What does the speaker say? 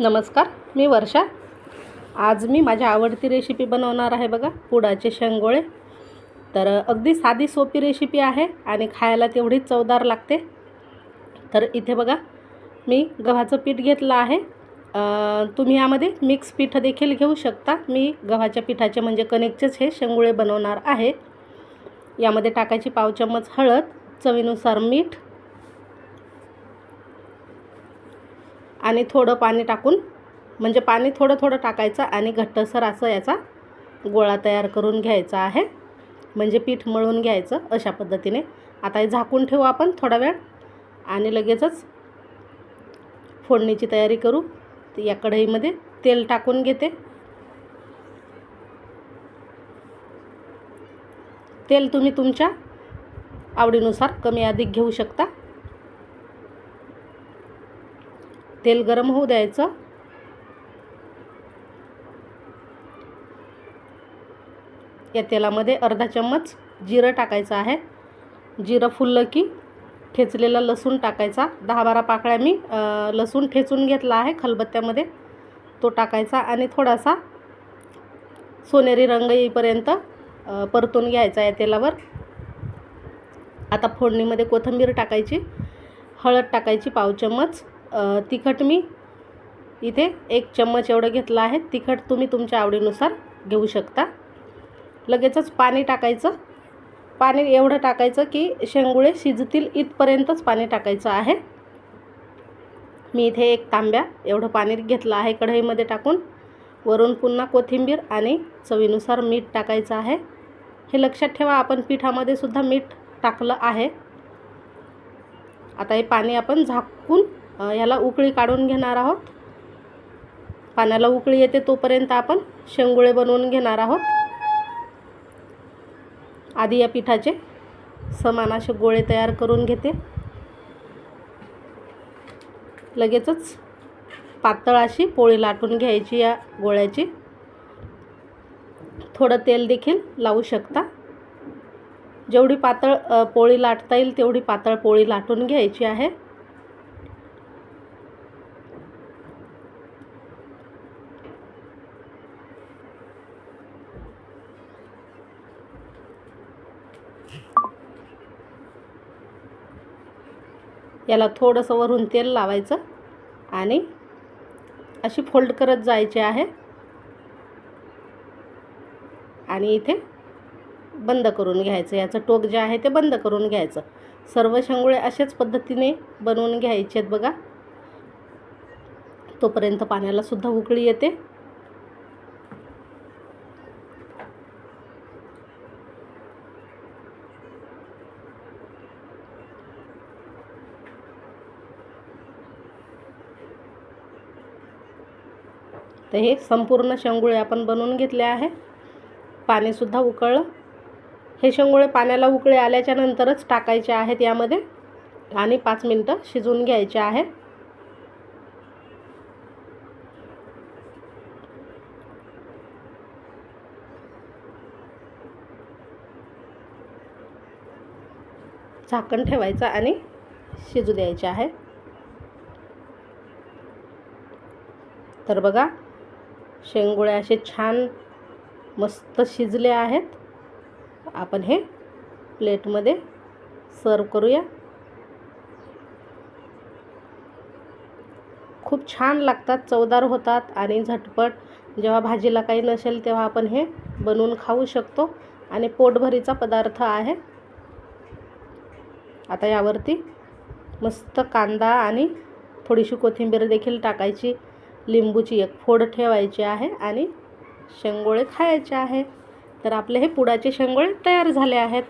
नमस्कार मी वर्षा. आज मी माझ्या आवडती रेसिपी बनवणार आहे बघा पुडाचे शेंगोळे. तर अगदी साधी सोपी रेसिपी आहे आणि खायला तेवढीच चवदार लागते. तर इथे बघा मी गव्हाचं पीठ घेतलं आहे. तुम्ही यामध्ये मिक्स पीठ देखील घेऊ शकता. मी गव्हाच्या पिठाचे म्हणजे कणिकचेच हे शेंगोळे बनवणार आहे. यामध्ये टाकायची पाव चम्मच हळद चवीनुसार मीठ आणि थोडं पाणी टाकून म्हणजे पाणी थोडं थोडं टाकायचं आणि घट्टसर असं याचा गोळा तयार करून घ्यायचा आहे. म्हणजे पीठ मळून घ्यायचं अशा पद्धतीने. आता हे झाकून ठेवू आपण थोडा वेळ आणि लगेचच फोडणीची तयारी करू. या कढईमध्ये तेल टाकून घेते. तेल तुम्ही तुमच्या आवडीनुसार कमी अधिक घेऊ शकता. तेल गरम होऊ द्यायचं. या तेलामध्ये अर्धा चम्मच जिरं टाकायचं आहे. जिरं फुललं की ठेचलेला लसूण टाकायचा. दहा बारा पाकळ्या मी लसूण ठेचून घेतला आहे खलबत्त्यामध्ये. तो टाकायचा आणि थोडासा सोनेरी रंग येईपर्यंत परतून घ्यायचा या तेलावर. आता फोडणीमध्ये कोथिंबीर टाकायची हळद टाकायची पाव चम्मच. तिखट मी इथे एक चम्मच एवढं घेतलं आहे. तिखट तुम्ही तुमच्या आवडीनुसार घेऊ शकता. लगेचच पाणी टाकायचं. पाणी एवढं टाकायचं की शेंगुळे शिजतील इथपर्यंतच पाणी टाकायचं आहे. मी इथे एक तांब्या एवढं पाणी घेतलं आहे कढईमध्ये टाकून. वरून पुन्हा कोथिंबीर आणि चवीनुसार मीठ टाकायचं आहे. हे लक्षात ठेवा आपण पिठामध्ये सुद्धा मीठ टाकलं आहे. आता हे पाणी आपण झाकून ह्याला उकळी काढून घेणार आहोत. पाण्याला उकळी येते तोपर्यंत आपण शेंगुळे बनवून घेणार आहोत. आधी या पिठाचे समान असे गोळे तयार करून घेते. लगेचच पातळ अशी पोळी लाटून घ्यायची या गोळ्याची. थोडं तेल देखील लावू शकता. जेवढी पातळ पोळी लाटता येईल तेवढी पातळ पोळी लाटून घ्यायची आहे. याला थोडंसं वरून तेल लावायचं आणि अशी फोल्ड करत जायची आहे. आणि इथे बंद करून घ्यायचं. याचं टोक जे आहे ते बंद करून घ्यायचं. सर्व शेंगुळे अशाच पद्धतीने बनवून घ्यायचे आहेत बघा. तोपर्यंत पाण्याला सुद्धा उकळी येते. तर हे संपूर्ण शेंगुळे आपण बनवून घेतले आहे. पाणीसुद्धा उकळलं. हे शेंगुळे पाण्याला उकळे आल्याच्या नंतरच टाकायचे आहेत यामध्ये आणि पाच मिनटं शिजवून घ्यायचे आहे. झाकण ठेवायचं आणि शिजू द्यायचे आहे. तर बघा शेंगुळे असे छान मस्त शिजले आहेत. आपण हे प्लेटमध्ये सर्व करूया. खूप छान लागतात चवदार होतात आणि झटपट जेव्हा भाजीला काही नसेल तेव्हा आपण हे बनवून खाऊ शकतो आणि पोटभरीचा पदार्थ आहे. आता यावरती मस्त कांदा आणि थोडीशी कोथिंबीर देखील टाकायची. लिंबूची एक फोड ठेवायची आहे आणि शेंगोळे खायचे आहे. तर आपले हे पुडाचे शेंगोळे तयार झाले आहेत.